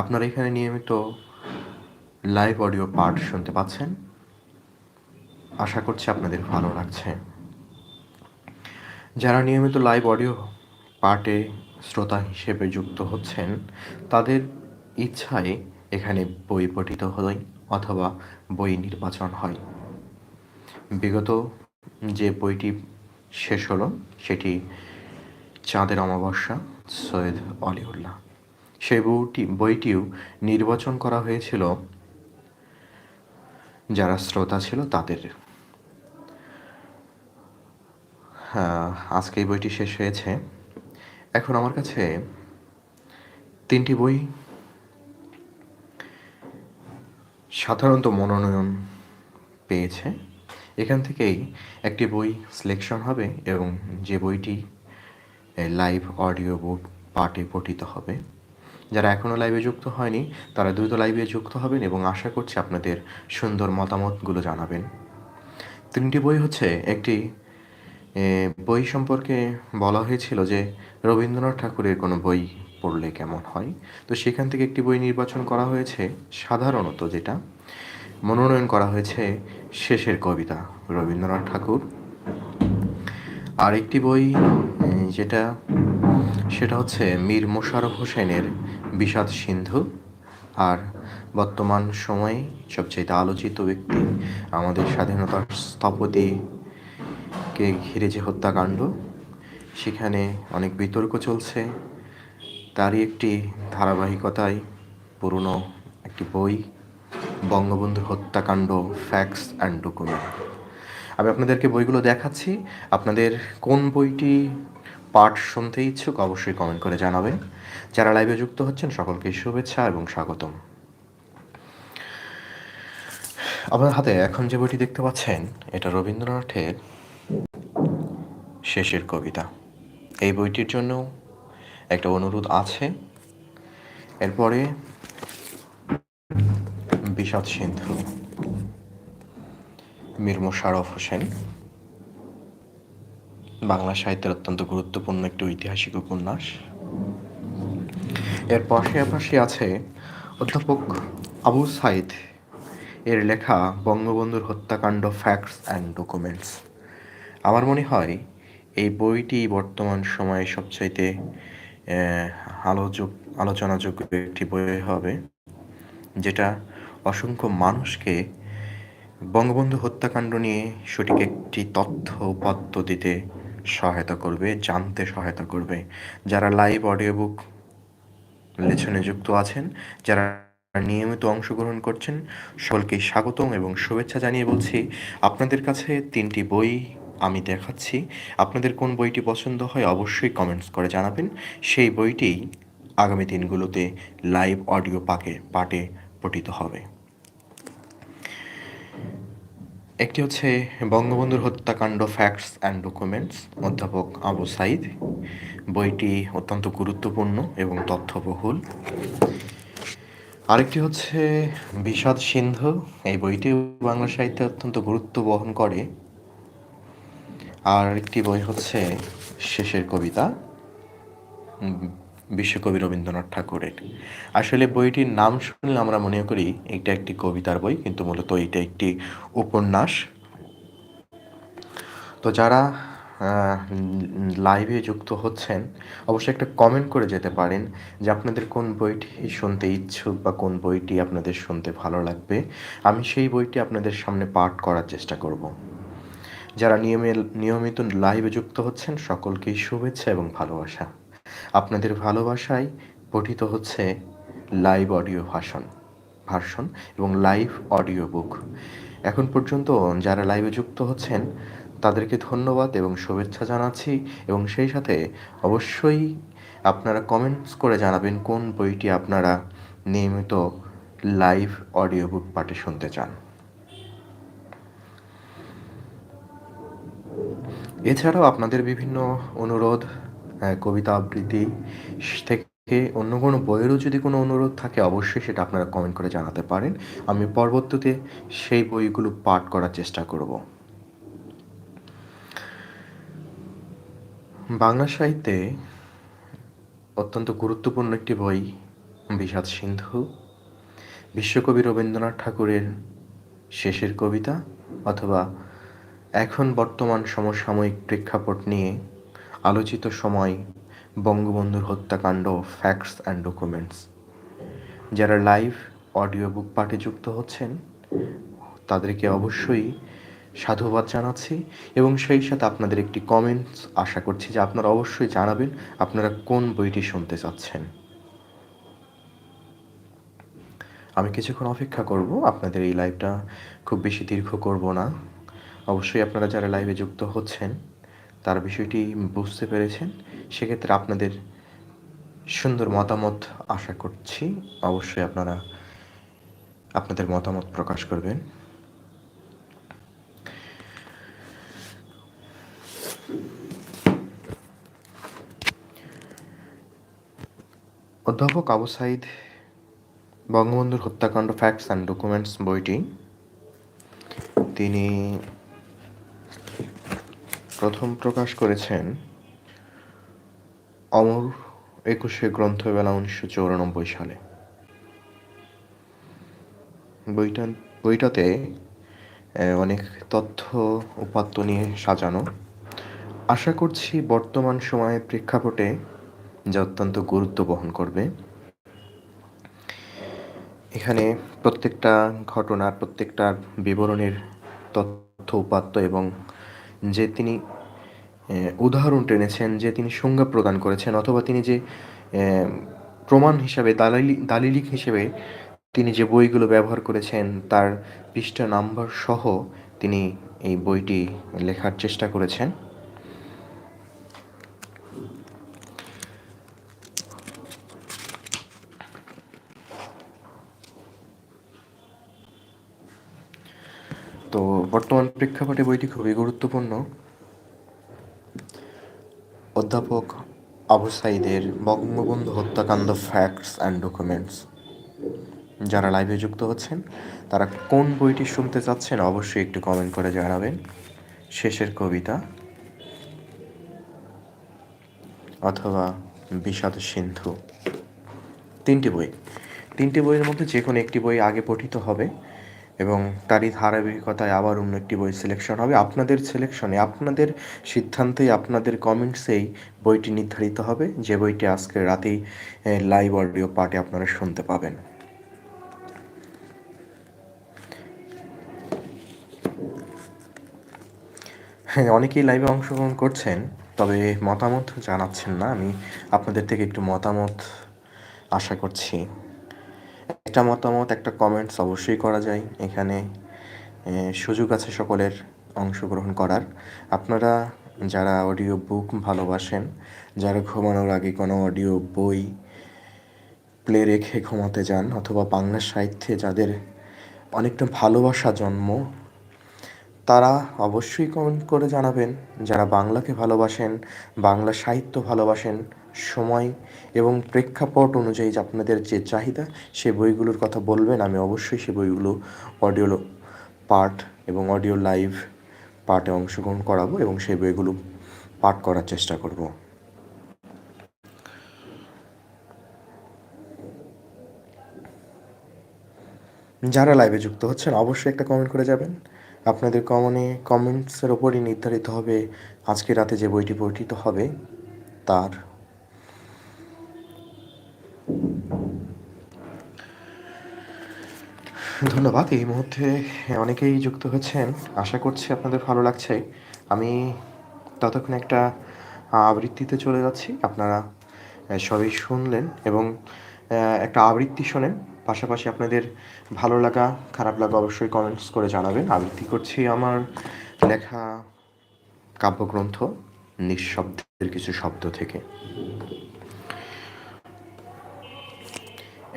আপনারা এখানে নিয়মিত লাইভ অডিও পার্ট শুনতে পাচ্ছেন। আশা করছি আপনাদের ভালো লাগছে। যারা নিয়মিত লাইভ অডিও পার্টে শ্রোতা হিসেবে যুক্ত হচ্ছেন, তাদের ইচ্ছায় এখানে বই পঠিত হয় অথবা বই নির্বাচন হয়। বিগত যে বইটি শেষ হলো, সেটি চাঁদের অমাবস্যা সৈয়দ অলিউল্লাহ। সেই বইটি বইটিও নির্বাচন করা হয়েছিল। যারা শ্রোতা ছিল তাদের। হ্যাঁ, আজকে এই বইটি শেষ হয়েছে। এখন আমার কাছে তিনটি বই। সাধারণত মনোনয়ন পেয়েছে। এখান থেকেই একটি বই সিলেকশন হবে এবং যে বইটি লাইভ অডিও বুক পার্টে পঠিত হবে। যারা এখনও লাইভে যুক্ত হয়নি, তারা দ্রুত লাইভে যুক্ত হবেন এবং আশা করছি আপনাদের সুন্দর মতামতগুলো জানাবেন। তিনটি বই হচ্ছে একটি বই সম্পর্কে বলা হয়েছিল যে রবীন্দ্রনাথ ঠাকুরের কোনো বই পড়লে কেমন হয়? তো সেখান থেকে একটি বই নির্বাচন করা হয়েছে, সাধারণত যেটা। মনোনয়ন করা হয়েছে শেষের কবিতা, রবীন্দ্রনাথ ঠাকুর। আর একটি বই যেটা সেটা হচ্ছে মীর মোশাররফ হোসেনের বিষাদ সিন্ধু। আর বর্তমান সময়ে সবচেয়ে আলোচিত ব্যক্তি আমাদের স্বাধীনতার স্থপতিকে ঘিরে যে হত্যাকাণ্ড, সেখানে অনেক বিতর্ক চলছে। তারই একটি ধারাবাহিকতায় পুরনো একটি বই বঙ্গবন্ধুর হত্যাকাণ্ড ফ্যাক্টস অ্যান্ড ডকুমেন্ট আমি আপনাদেরকে বইগুলো দেখাচ্ছি। আপনাদের কোন বইটি পাঠ শুনতে ইচ্ছুক, অবশ্যই কমেন্ট করে জানাবেন। যারা লাইভে যুক্ত হচ্ছেন, সকলকে শুভেচ্ছা এবং স্বাগতম। আপনার হাতে এখন যে বইটি দেখতে পাচ্ছেন, এটা রবীন্দ্রনাথের শেষের কবিতা। এই বইটির জন্য একটা অনুরোধ আছে। এরপরে বিষাদ সিন্ধু, মীর মোশাররফ হোসেন। বাংলা সাহিত্যের অত্যন্ত গুরুত্বপূর্ণ একটি ঐতিহাসিক উপন্যাস। এর পাশাপাশি আছে অধ্যাপক আবু সাইদ। এর লেখা বঙ্গবন্ধুর হত্যাকাণ্ড ফ্যাক্টস অ্যান্ড ডকুমেন্টস। আমার মনে হয় এই বইটি বর্তমান সময়ে সবচাইতে আলোচক, আলোচনাযোগ্য একটি বই হবে, যেটা অসংখ্য মানুষকে বঙ্গবন্ধু হত্যাকাণ্ড নিয়ে সঠিক একটি তথ্য পদ্ধতিতে সহায়তা করবে, জানতে সহায়তা করবে। যারা লাইভ অডিও বুক লেছনে যুক্ত আছেন, যারা নিয়মিত অংশগ্রহণ করছেন, সকলকে স্বাগতম এবং শুভেচ্ছা জানিয়ে বলছি, আপনাদের কাছে তিনটি বই আমি দেখাচ্ছি। আপনাদের কোন বইটি পছন্দ হয় অবশ্যই কমেন্টস করে জানাবেন। সেই বইটি আগামী দিনগুলোতে লাইভ অডিও পাকে পাঠে পঠিত হবে। একটি হচ্ছে বঙ্গবন্ধুর হত্যাকাণ্ড ফ্যাক্টস অ্যান্ড ডকুমেন্টস অধ্যাপক আবু সাইদ। বইটি অত্যন্ত গুরুত্বপূর্ণ এবং তথ্যবহুল। আরেকটি হচ্ছে বিষাদ সিন্ধু। এই বইটি বাংলা সাহিত্যে অত্যন্ত গুরুত্ব বহন করে। আর একটি বই হচ্ছে শেষের কবিতা। বিশ্বকবি রবীন্দ্রনাথ ঠাকুরের। আসলে বইটির নাম শুনলে আমরা মনে করি এটা একটি কবিতার বই, কিন্তু মূলত এটা একটি উপন্যাস। তো যারা লাইভে যুক্ত হচ্ছেন, অবশ্যই একটা কমেন্ট করে যেতে পারেন যে আপনাদের কোন বইটি শুনতে ইচ্ছুক বা কোন বইটি আপনাদের শুনতে ভালো লাগবে। আমি সেই বইটি আপনাদের সামনে পাঠ করার চেষ্টা করব। যারা নিয়মে, নিয়মিত লাইভে যুক্ত হচ্ছেন, সকলকেই শুভেচ্ছা এবং ভালোবাসা। আপনাদের ভালোবাসায় পঠিত হচ্ছে লাইভ অডিও ভাষণ ভার্সন এবং লাইভ অডিও বুক এখন পর্যন্ত যারা লাইভে যুক্ত হচ্ছেন, তাদেরকে ধন্যবাদ এবং শুভেচ্ছা জানাচ্ছি এবং সেই সাথে অবশ্যই আপনারা কমেন্টস করে জানাবেন কোন বইটি আপনারা নিয়মিত লাইভ অডিও বুক পাঠে শুনতে চান। এছাড়াও আপনাদের বিভিন্ন অনুরোধ কবিতা আবৃত্তি থেকে অন্য কোনো বইয়েরও যদি কোনো অনুরোধ থাকে, অবশ্যই সেটা আপনারা কমেন্ট করে জানাতে পারেন। আমি পরবর্তীতে সেই বইগুলো পাঠ করার চেষ্টা করব। বাংলা সাহিত্যে অত্যন্ত গুরুত্বপূর্ণ একটি বই, বিষাদ সিন্ধু। বিশ্বকবি রবীন্দ্রনাথ ঠাকুরের শেষের কবিতা অথবা এখন বর্তমান সমসাময়িক প্রেক্ষাপট নিয়ে আলোচিত সময়, বঙ্গবন্ধুর হত্যাকাণ্ড ফ্যাক্টস অ্যান্ড ডকুমেন্টস যারা লাইভ অডিও বুক পাঠে যুক্ত হচ্ছেন, তাদেরকে অবশ্যই সাধুবাদ জানাচ্ছি এবং সেই সাথে আপনাদের একটি কমেন্টস আশা করছি যে আপনারা অবশ্যই জানাবেন আপনারা কোন বইটি শুনতে চাচ্ছেন। আমি কিছুক্ষণ অপেক্ষা করব, আপনাদের এই লাইভটা খুব বেশি দীর্ঘ করব না। অবশ্যই আপনারা যারা লাইভে যুক্ত হচ্ছেন তার বিষয়টি বুঝতে পেরেছেন, সেক্ষেত্রে আপনাদের সুন্দর মতামত আশা করছি। অবশ্যই আপনারা আপনাদের মতামত প্রকাশ করবেন। অধ্যাপক আবু সাইদ বঙ্গবন্ধুর হত্যাকাণ্ড ফ্যাক্টস অ্যান্ড ডকুমেন্টস বইটি, তিনি প্রথম প্রকাশ করেছেন অমর একুশে গ্রন্থমেলা উনিশশো চৌরানব্বই সালে। বইটা, বইটাতে অনেক তথ্য, উপাত্ত নিয়ে সাজানো। আশা করছি বর্তমান সময়ে প্রেক্ষাপটে যা অত্যন্ত গুরুত্ব বহন করবে। এখানে প্রত্যেকটা ঘটনার প্রত্যেকটা বিবরণের তথ্য, উপাত্ত এবং যে তিনি উদাহরণ টেনেছেন, যে তিনি সংজ্ঞা প্রদান করেছেন, অথবা তিনি যে প্রমাণ হিসাবে, দালালি, দালিলিক হিসেবে তিনি যে বইগুলো ব্যবহার করেছেন, তার পৃষ্ঠা নাম্বার সহ তিনি এই বইটি লেখার চেষ্টা করেছেন তো বর্তমান প্রেক্ষাপটে বইটি খুবই গুরুত্বপূর্ণ। অধ্যাপক আবু সাইদের বঙ্গবন্ধু হত্যাকাণ্ড ফ্যাক্টস অ্যান্ড ডকুমেন্টস যারা লাইভে যুক্ত হচ্ছেন, তারা কোন বইটি শুনতে চাচ্ছেন অবশ্যই একটু কমেন্ট করে জানাবেন। শেষের কবিতা। অথবা বিষাদ সিন্ধু। তিনটি বই। তিনটি বইয়ের মধ্যে যে কোনো একটি বই আগে পঠিত হবে। এবং তারই ধারাবাহিকতায় আবার অন্য একটি বই সিলেকশন হবে। আপনাদের সিলেকশনে আপনাদের সিদ্ধান্তেই আপনাদের কমেন্টসেই বইটি নির্ধারিত হবে। যে বইটি আজকে রাতেই লাইভ অডিও পার্টে আপনারা শুনতে পাবেন। হ্যাঁ অনেকেই লাইভে অংশগ্রহণ করছেন, তবে মতামত জানাচ্ছেন না। আমি আপনাদের থেকে একটু মতামত আশা করছি। একটা মতামত, একটা কমেন্টস অবশ্যই করা যায়। এখানে সুযোগ আছে সকলের অংশগ্রহণ করার। আপনারা যারা অডিও বুক ভালোবাসেন, যারা ঘুমানোর আগে কোনো অডিও বই প্লে রেখে ঘুমাতে যান, অথবা বাংলা সাহিত্যে যাদের অনেকটা ভালোবাসা জন্ম, তারা অবশ্যই কমেন্ট করে জানাবেন। যারা বাংলাকে ভালোবাসেন, বাংলা সাহিত্য ভালোবাসেন সময় এবং প্রেক্ষাপট অনুযায়ী যে আপনাদের যে চাহিদা, সে বইগুলোর কথা বলবেন। আমি অবশ্যই সে বইগুলো অডিও পার্ট এবং অডিও লাইভ পার্টে অংশগ্রহণ করাবো এবং সেই বইগুলো পাঠ করার চেষ্টা করব। যারা লাইভে যুক্ত হচ্ছেন, অবশ্যই একটা কমেন্ট করে যাবেন। আপনাদের কমনে কমেন্টসের ওপরই নির্ধারিত হবে আজকে রাতে যে বইটি পঠিত হবে, তার ধন্যবাদ, এই মুহূর্তে অনেকেই যুক্ত হচ্ছেন আশা করছি আপনাদের ভালো লাগছে। আমি ততক্ষণ একটা আবৃত্তিতে চলে যাচ্ছি। আপনারা সবই শুনলেন এবং একটা আবৃত্তি শোনেন। পাশাপাশি আপনাদের ভালো লাগা, খারাপ লাগা অবশ্যই কমেন্টস করে জানাবেন। আবৃত্তি করছি আমার লেখা কাব্যগ্রন্থ, নিঃশব্দের কিছু শব্দ থেকে।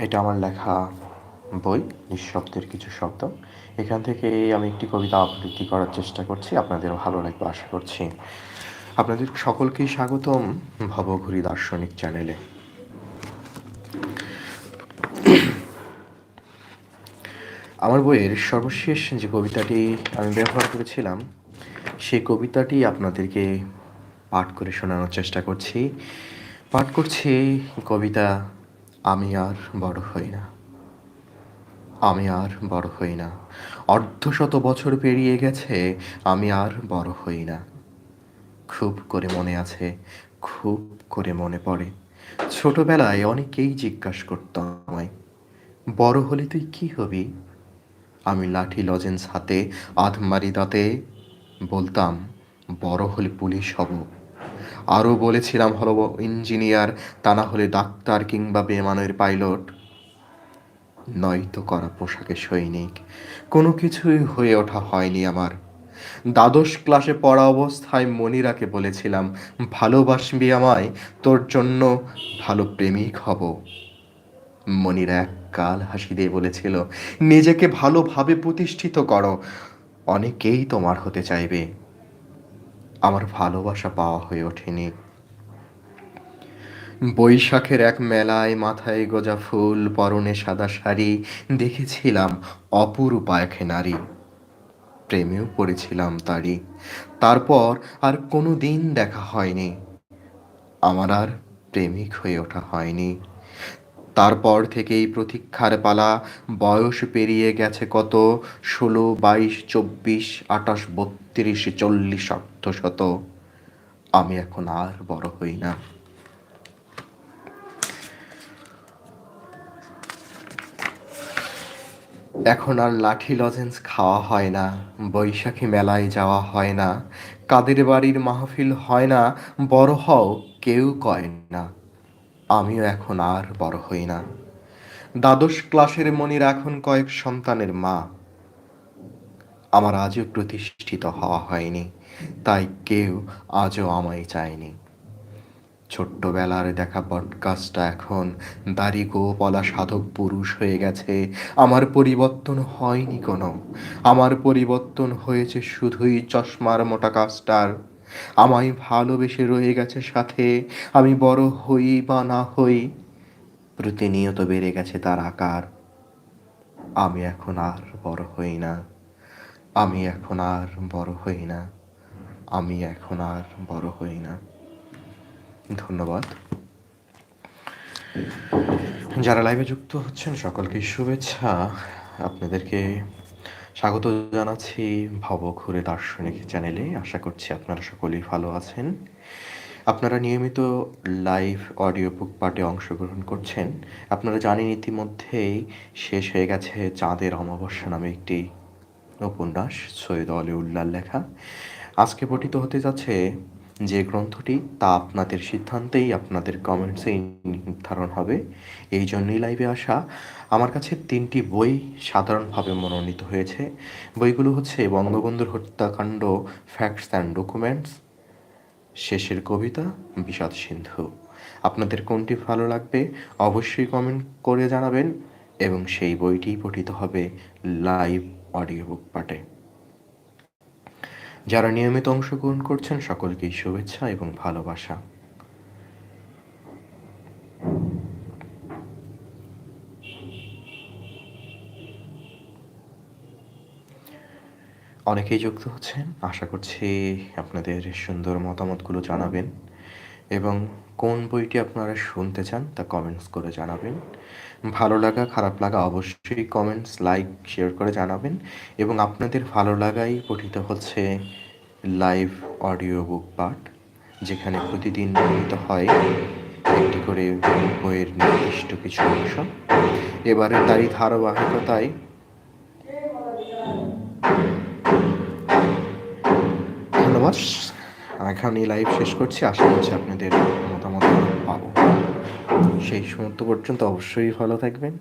এটা আমার লেখা বই, নিঃশব্দের কিছু শব্দ। এখান থেকে আমি একটি কবিতা আবৃত্তি করার চেষ্টা করছি আপনাদের ভালো লাগবে আশা করছি। আপনাদের সকলকেই স্বাগতম ভবঘুরি দার্শনিক চ্যানেলে। আমার বইয়ের সর্বশেষ যে কবিতাটি আমি ব্যবহার করেছিলাম, সেই কবিতাটি আপনাদেরকে পাঠ করে শোনানোর চেষ্টা করছি। পাঠ করছি কবিতা, আমি আর বড় হই না। আমি আর বড় হই না। অর্ধশত বছর পেরিয়ে গেছে, আমি আর বড় হই না। খুব করে মনে আছে, খুব করে মনে পড়ে। ছোটবেলায় অনেকেই জিজ্ঞাসা করত আমায়, বড় হলে তুই কি হবি? আমি লাঠি লজেন্স হাতে, আধমারি দাঁতে বলতাম, বড় হলে পুলিশ হব। আরও বলেছিলাম হব ইঞ্জিনিয়ার, তা না হলে ডাক্তার কিংবা বিমানের পাইলট। নয়তো করা পোশাকে সৈনিক। কোনো কিছুই হয়ে ওঠা হয়নি আমার। দ্বাদশ ক্লাসে পড়া অবস্থায় মনিরাকে বলেছিলাম, ভালোবাসবি আমায়, তোর জন্য ভালো প্রেমিক হব। মনিরা এক কাল হাসি দিয়ে বলেছিল, নিজেকে ভালোভাবে প্রতিষ্ঠিত করো, অনেকেই তোমার হতে চাইবে। আমার ভালোবাসা পাওয়া হয়ে ওঠেনি। বৈশাখের এক মেলায় মাথায় গোজা ফুল, পরনে সাদা শাড়ি দেখেছিলাম অপরূপা এক নারী। প্রেমেও পড়েছিলাম তারই। তারপর আর কোনো দিন দেখা হয়নি। আমার আর প্রেমিক হয়ে ওঠা হয়নি। তারপর থেকেই প্রতীক্ষার পালা, বয়স পেরিয়ে গেছে কত? ষোলো, বাইশ, চব্বিশ, আঠাশ, বত্রিশ, চল্লিশ অর্ধশত আমি এখন আর বড় হই না। এখন আর লাঠি লজেন্স খাওয়া হয় না, বৈশাখী মেলায় যাওয়া হয় না, কাদের বাড়ির মাহফিল হয় না, বড় হও কেউ কয় না, আমিও এখন আর বড় হই না। দ্বাদশ ক্লাসের মনির এখন কয়েক সন্তানের মা। আমার আজও প্রতিষ্ঠিত হওয়া হয়নি, তাই কেউ আজও আমায় চায়নি। ছোট্টবেলার দেখা বটগাছটা এখন। দাড়ি গোপলা সাধক পুরুষ হয়ে গেছে। আমার পরিবর্তন হয়নি কোনো। আমার পরিবর্তন হয়েছে শুধুই চশমার মোটা কাজটার। আমায় ভালোবেসে রয়ে গেছে সাথে। আমি বড় হই বা না হই, প্রতিনিয়ত বেড়ে গেছে তার আকার। আমি এখন আর বড় হই না। আমি এখন আর বড় হই না। আমি এখন আর বড় হই না। ধন্যবাদ। যারা লাইভে যুক্ত হচ্ছেন সকলকে শুভেচ্ছা। আপনাদেরকে স্বাগত জানাচ্ছি ভবঘুরে দার্শনিক চ্যানেলে। আশা করছি আপনারা সকলেই ভালো আছেন। আপনারা নিয়মিত লাইভ অডিও বুক পার্টে অংশগ্রহণ করছেন। আপনারা জানেন ইতিমধ্যেই শেষ হয়ে গেছে চাঁদের অমাবস্যা নামে একটি উপন্যাস, সৈয়দ আলিউল্লার লেখা। আজকে পঠিত হতে যাচ্ছে যে গ্রন্থটি, তা আপনাদের সিদ্ধান্তেই আপনাদের কমেন্টসেই নির্ধারণ হবে। এই জন্যই লাইভে আসা। আমার কাছে তিনটি বই সাধারণভাবে মনোনীত হয়েছে। বইগুলো হচ্ছে বঙ্গবন্ধুর হত্যাকাণ্ড ফ্যাক্টস অ্যান্ড ডকুমেন্টস শেষের কবিতা, বিষাদ সিন্ধু। আপনাদের কোনটি ভালো লাগবে অবশ্যই কমেন্ট করে জানাবেন এবং সেই বইটি পঠিত হবে লাইভ অডিও বুক পাঠে। যারা নিয়মিত অংশগ্রহণ করছেন, সকলকেই শুভেচ্ছা এবং ভালোবাসা। অনেকেই যুক্ত হচ্ছেন। আশা করছি আপনাদের সুন্দর মতামতগুলো জানাবেন এবং কোন বইটি আপনারা শুনতে চান তা কমেন্টস করে জানাবেন। ভালো লাগা, খারাপ লাগা অবশ্যই কমেন্টস লাইক শেয়ার করে জানাবেন। এবং আপনাদের ভালো লাগাই পঠিত হচ্ছে লাইভ অডিও বুক পাঠ, যেখানে প্রতিদিন নির্মিত হয় একটি করে বইয়ের নির্দিষ্ট কিছু অংশ। এবারে তারই ধারাবাহিকতায় ধন্যবাদ। এখন এই লাইভ শেষ করছি। আশা করছি আপনাদের পাবো সেই সমস্ত পর্যন্ত অবশ্যই ভালো থাকবেন।